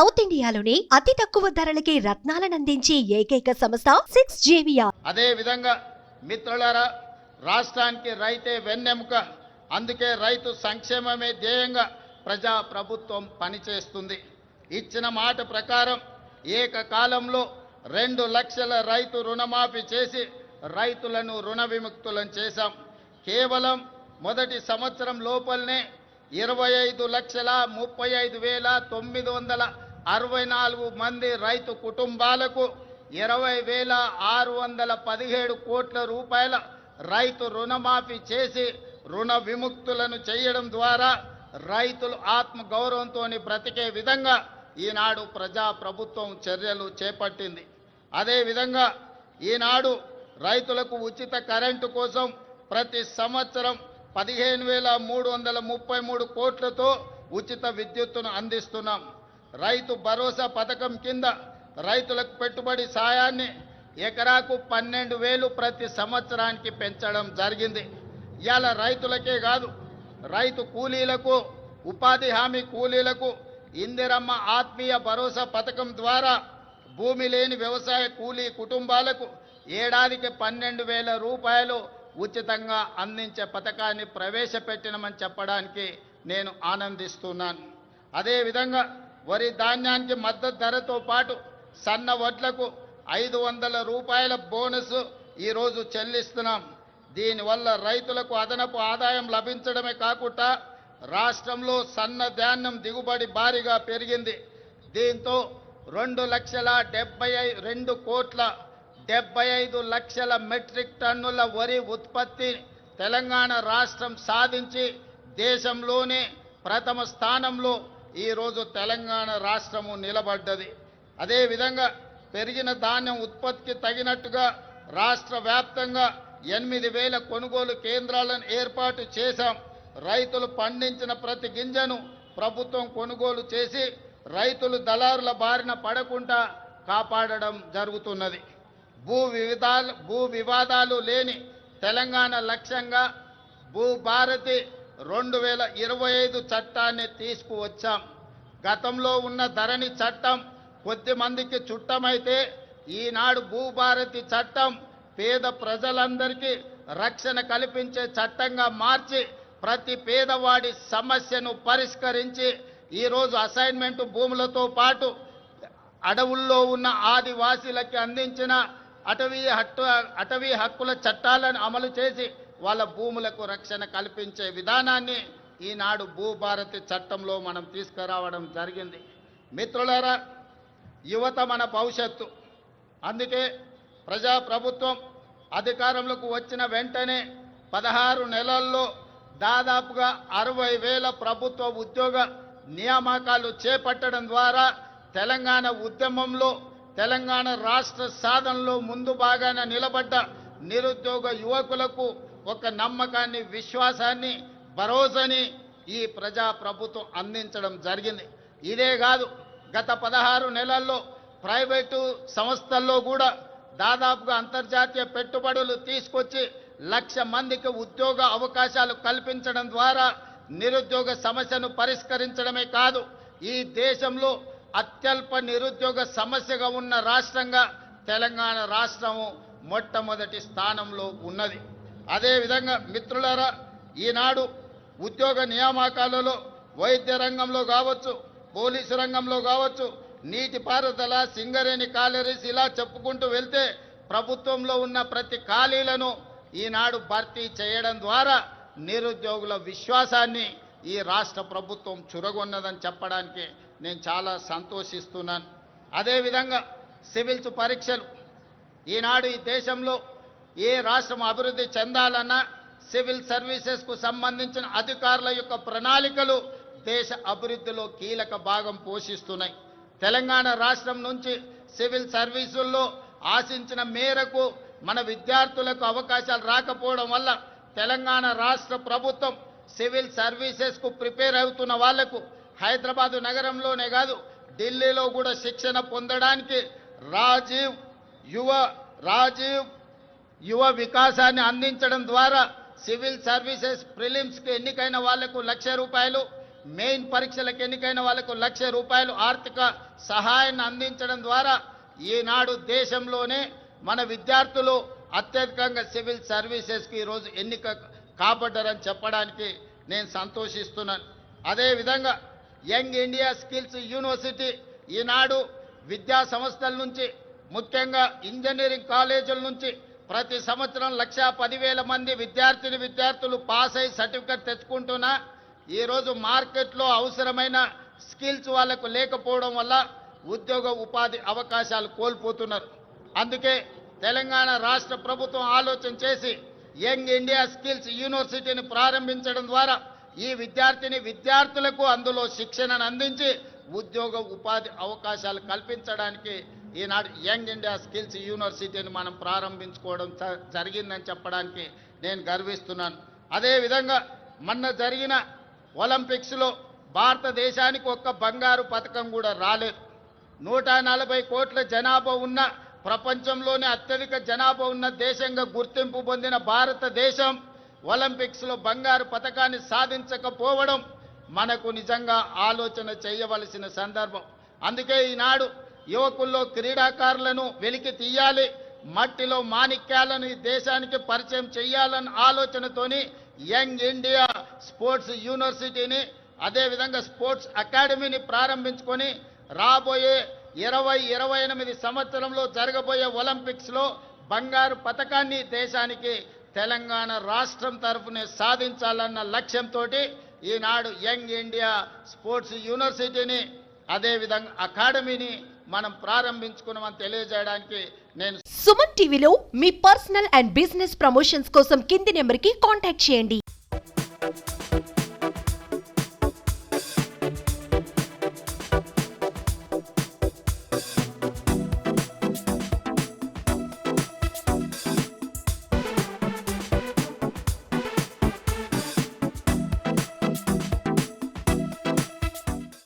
South ఇండియాలోని అతి తక్కువ ధరలకి రత్నాలనందించే ఏకైక సంస్థ సిక్స్ జేవియా అదే విధంగా మిత్రులారా రాష్ట్రానికి రైతే వెన్నెముక అందుకే రైతు సంక్షేమమే ధ్యేయంగా ప్రజా ప్రభుత్వం పనిచేస్తుంది. ఇచ్చిన మాట ప్రకారం ఏకకాలంలో రెండు లక్షల రైతు రుణమాఫీ చేసి రైతులను రుణ విముక్తులను చేశాం. కేవలం మొదటి సంవత్సరం లోపలనే ఇరవై ఐదు లక్షల ముప్పై ఐదు వేల తొమ్మిది వందల అరవై నాలుగు మంది రైతు కుటుంబాలకు ఇరవై వేల ఆరు వందల పదిహేడు కోట్ల రూపాయల రైతు రుణమాఫీ చేసి రుణ విముక్తులను చేయడం ద్వారా రైతులు ఆత్మగౌరవంతో బ్రతికే విధంగా ఈనాడు ప్రజా ప్రభుత్వం చర్యలు చేపట్టింది. అదేవిధంగా ఈనాడు రైతులకు ఉచిత కరెంటు కోసం ప్రతి సంవత్సరం పదిహేను వేల మూడు వందల ముప్పై మూడు కోట్లతో ఉచిత విద్యుత్తును అందిస్తున్నాం. రైతు భరోసా పథకం కింద రైతులకు పెట్టుబడి సాయాన్ని ఎకరాకు పన్నెండు వేలు ప్రతి సంవత్సరానికి పెంచడం జరిగింది. ఇవాళ రైతులకే కాదు రైతు కూలీలకు ఉపాధి హామీ కూలీలకు ఇందిరమ్మ ఆత్మీయ భరోసా పథకం ద్వారా భూమి లేని వ్యవసాయ కూలీ కుటుంబాలకు ఏడాదికి పన్నెండు వేల రూపాయలు ఉచితంగా అందించే పథకాన్ని ప్రవేశపెట్టినమని చెప్పడానికి నేను ఆనందిస్తున్నాను. అదేవిధంగా వరి ధాన్యానికి మద్దతు ధరతో పాటు సన్న వడ్లకు ఐదు వందల రూపాయల బోనస్ ఈరోజు చెల్లిస్తున్నాం. దీనివల్ల రైతులకు అదనపు ఆదాయం లభించడమే కాకుండా రాష్ట్రంలో సన్న ధాన్యం దిగుబడి భారీగా పెరిగింది. దీంతో రెండు లక్షల డెబ్బై రెండు కోట్ల డెబ్బై ఐదు లక్షల మెట్రిక్ టన్నుల వరి ఉత్పత్తి తెలంగాణ రాష్ట్రం సాధించి దేశంలోనే ప్రథమ స్థానంలో ఈరోజు తెలంగాణ రాష్ట్రము నిలబడ్డది. అదేవిధంగా పెరిగిన ధాన్యం ఉత్పత్తికి తగినట్టుగా రాష్ట్ర వ్యాప్తంగా ఎనిమిది వేల కొనుగోలు కేంద్రాలను ఏర్పాటు చేశాం. రైతులు పండించిన ప్రతి గింజను ప్రభుత్వం కొనుగోలు చేసి రైతులు దళారుల బారిన పడకుండా కాపాడడం జరుగుతున్నది. భూ వివిధాలు భూ వివాదాలు లేని తెలంగాణ లక్ష్యంగా భూభారతి రెండు వేల ఇరవై ఐదు చట్టాన్ని తీసుకువచ్చాం. గతంలో ఉన్న ధరణి చట్టం కొద్ది మందికి చుట్టమైతే ఈనాడు భూభారతి చట్టం పేద ప్రజలందరికీ రక్షణ కల్పించే చట్టంగా మార్చి ప్రతి పేదవాడి సమస్యను పరిష్కరించి ఈరోజు అసైన్మెంట్ భూములతో పాటు అడవుల్లో ఉన్న ఆదివాసీలకి అందించిన అటవీ హట్టు అటవీ హక్కుల చట్టాలను అమలు చేసి వాళ్ళ భూములకు రక్షణ కల్పించే విధానాన్ని ఈనాడు భూభారతి చట్టంలో మనం తీసుకురావడం జరిగింది. మిత్రులారా యువత మన భవిష్యత్తు. అందుకే ప్రజాప్రభుత్వం అధికారంలోకి వచ్చిన వెంటనే పదహారు నెలల్లో దాదాపుగా అరవై వేల ప్రభుత్వ ఉద్యోగ నియామకాలు చేపట్టడం ద్వారా తెలంగాణ ఉద్యమంలో తెలంగాణ రాష్ట్ర సాధనలో ముందు భాగాన నిలబడ్డ నిరుద్యోగ యువకులకు ఒక నమ్మకాన్ని విశ్వాసాన్ని భరోసాని ఈ ప్రజా ప్రభుత్వం అందించడం జరిగింది. ఇదే కాదు గత పదహారు నెలల్లో ప్రైవేటు సంస్థల్లో కూడా దాదాపుగా అంతర్జాతీయ పెట్టుబడులు తీసుకొచ్చి లక్ష మందికి ఉద్యోగ అవకాశాలు కల్పించడం ద్వారా నిరుద్యోగ సమస్యను పరిష్కరించడమే కాదు ఈ దేశంలో అత్యల్ప నిరుద్యోగ సమస్యగా ఉన్న రాష్ట్రంగా తెలంగాణ రాష్ట్రము మొట్టమొదటి స్థానంలో ఉన్నది. అదేవిధంగా మిత్రులారా ఈనాడు ఉద్యోగ నియామకాలలో వైద్య రంగంలో కావచ్చు పోలీసు రంగంలో కావచ్చు నీటిపారుదల సింగరేణి కాలరీస్ ఇలా చెప్పుకుంటూ వెళ్తే ప్రభుత్వంలో ఉన్న ప్రతి ఖాళీలను ఈనాడు భర్తీ చేయడం ద్వారా నిరుద్యోగుల విశ్వాసాన్ని ఈ రాష్ట్ర ప్రభుత్వం చురగొన్నదని చెప్పడానికి నేను చాలా సంతోషిస్తున్నాను. అదేవిధంగా సివిల్స్ పరీక్షలు ఈనాడు ఈ దేశంలో ఏ రాష్ట్రం అభివృద్ధి చెందాలన్నా సివిల్ సర్వీసెస్కు సంబంధించిన అధికారుల యొక్క ప్రణాళికలు దేశ అభివృద్ధిలో కీలక భాగం పోషిస్తున్నాయి. తెలంగాణ రాష్ట్రం నుంచి సివిల్ సర్వీసుల్లో ఆశించిన మేరకు మన విద్యార్థులకు అవకాశాలు రాకపోవడం వల్ల తెలంగాణ రాష్ట్ర ప్రభుత్వం సివిల్ సర్వీసెస్కు ప్రిపేర్ అవుతున్న వాళ్ళకు హైదరాబాదు నగరంలోనే కాదు ఢిల్లీలో కూడా శిక్షణ పొందడానికి రాజీవ్ యువ రాజీవ్ యువ వికాసాన్ని అందించడం ద్వారా సివిల్ సర్వీసెస్ ప్రిలిమ్స్కి ఎన్నికైన వాళ్ళకు లక్ష రూపాయలు మెయిన్ పరీక్షలకు ఎన్నికైన వాళ్ళకు లక్ష రూపాయలు ఆర్థిక సహాయాన్ని అందించడం ద్వారా ఈనాడు దేశంలోనే మన విద్యార్థులు అత్యధికంగా సివిల్ సర్వీసెస్కి ఈరోజు ఎన్నిక కాబడ్డారని చెప్పడానికి నేను సంతోషిస్తున్నాను. అదేవిధంగా యంగ్ ఇండియా స్కిల్స్ యూనివర్సిటీ ఈనాడు విద్యా సంస్థల నుంచి ముఖ్యంగా ఇంజనీరింగ్ కాలేజీల నుంచి ప్రతి సంవత్సరం లక్షా పదివేల మంది విద్యార్థిని విద్యార్థులు పాస్ అయి సర్టిఫికెట్ తెచ్చుకుంటున్నా ఈరోజు మార్కెట్లో అవసరమైన స్కిల్స్ వాళ్ళకు లేకపోవడం వల్ల ఉద్యోగ ఉపాధి అవకాశాలు కోల్పోతున్నారు. అందుకే తెలంగాణ రాష్ట్ర ప్రభుత్వం ఆలోచన చేసి యంగ్ ఇండియా స్కిల్స్ యూనివర్సిటీని ప్రారంభించడం ద్వారా ఈ విద్యార్థిని విద్యార్థులకు అందులో శిక్షణను అందించి ఉద్యోగ ఉపాధి అవకాశాలు కల్పించడానికి ఈనాడు యంగ్ ఇండియా స్కిల్స్ యూనివర్సిటీని మనం ప్రారంభించుకోవడం జరిగిందని చెప్పడానికి నేను గర్విస్తున్నాను. అదేవిధంగా మొన్న జరిగిన ఒలింపిక్స్లో భారతదేశానికి ఒక్క బంగారు పథకం కూడా రాలేదు. నూట నలభై కోట్ల జనాభా ఉన్న ప్రపంచంలోనే అత్యధిక జనాభా ఉన్న దేశంగా గుర్తింపు పొందిన భారతదేశం ఒలింపిక్స్లో బంగారు పథకాన్ని సాధించకపోవడం మనకు నిజంగా ఆలోచన చేయవలసిన సందర్భం. అందుకే ఈనాడు యువకుల్లో క్రీడాకారులను వెలికి తీయాలి మట్టిలో మాణిక్యాలను ఈ దేశానికి పరిచయం చేయాలన్న ఆలోచనతోని యంగ్ ఇండియా స్పోర్ట్స్ యూనివర్సిటీని అదేవిధంగా స్పోర్ట్స్ అకాడమీని ప్రారంభించుకొని రాబోయే ఇరవై ఇరవై ఎనిమిది సంవత్సరంలో జరగబోయే ఒలింపిక్స్లో బంగారు పథకాన్ని దేశానికి తెలంగాణ రాష్ట్రం తరఫునే సాధించాలన్న లక్ష్యంతో ఈనాడు యంగ్ ఇండియా స్పోర్ట్స్ యూనివర్సిటీని అదేవిధంగా అకాడమీని మనం ప్రారంభించుకున్నామని తెలియజేయడానికి నేను సుమన్ టీవీలో మీ పర్సనల్ అండ్ బిజినెస్ ప్రమోషన్స్ కోసం కింది నెంబర్కి కాంటాక్ట్ చేయండి.